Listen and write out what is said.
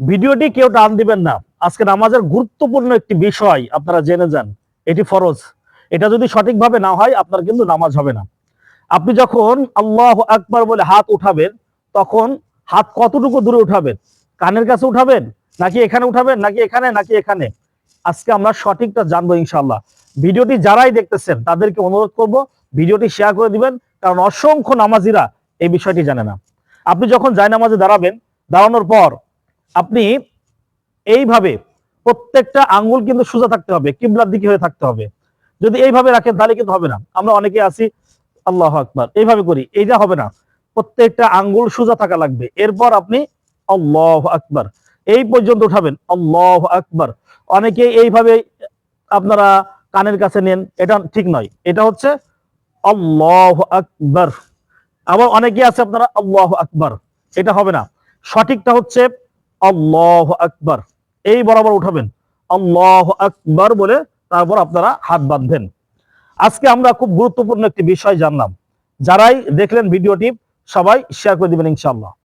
ভিডিওটি কেউ টান দিবেন না। আজকে নামাজের গুরুত্বপূর্ণ একটি বিষয় আপনারা জেনে যান, এটি ফরজ। এটা যদি সঠিকভাবে না হয়, আপনার কিন্তু নামাজ হবে না। আপনি যখন আল্লাহ আকবার বলে হাত উঠাবেন, তখন হাত কতটুকু দূরে উঠাবেন? কানের কাছে উঠাবেন, নাকি এখানে উঠাবেন, নাকি এখানে নাকি এখানে? আজকে আমরা সঠিকটা জানব ইনশাল্লাহ ভিডিওটি যারাই দেখতেছেন, তাদেরকে অনুরোধ করব, ভিডিওটি শেয়ার করে দিবেন, কারণ অসংখ্য নামাজিরা এই বিষয়টি জানে না। আপনি যখন যায় নামাজে দাঁড়াবেন, দাঁড়ানোর পর আপনি এইভাবে প্রত্যেকটা আঙ্গুল কিন্তু সোজা থাকতে হবে, কিবলার দিকে হয়ে থাকতে হবে। যদি এইভাবে রাখেন তাহলে কিন্তু হবে না। আমরা অনেকে আছি, আল্লাহ আকবার, এইভাবে করি, এইটা হবে না। প্রত্যেকটা আঙ্গুল সোজা থাকা লাগবে। এরপর আপনি আল্লাহ আকবার, এই পর্যন্ত উঠাবেন, আল্লাহ আকবার। অনেকে এইভাবে আপনারা কানের কাছে নেন, এটা ঠিক নয়। এটা হচ্ছে আল্লাহ আকবার। আবার অনেকে আছে আপনারা আল্লাহ আকবার, এটা হবে না। সঠিকটা হচ্ছে আল্লাহ আকবর। এই বরাবর উঠাবেন। আল্লাহ আকবর বলে তারপর আপনারা হাত বাঁধবেন। আজকে আমরা খুব গুরুত্বপূর্ণ একটি বিষয় জানলাম। যারাই দেখলেন ভিডিওটি, সবাই শেয়ার করে দিবেন ইনশাআল্লাহ।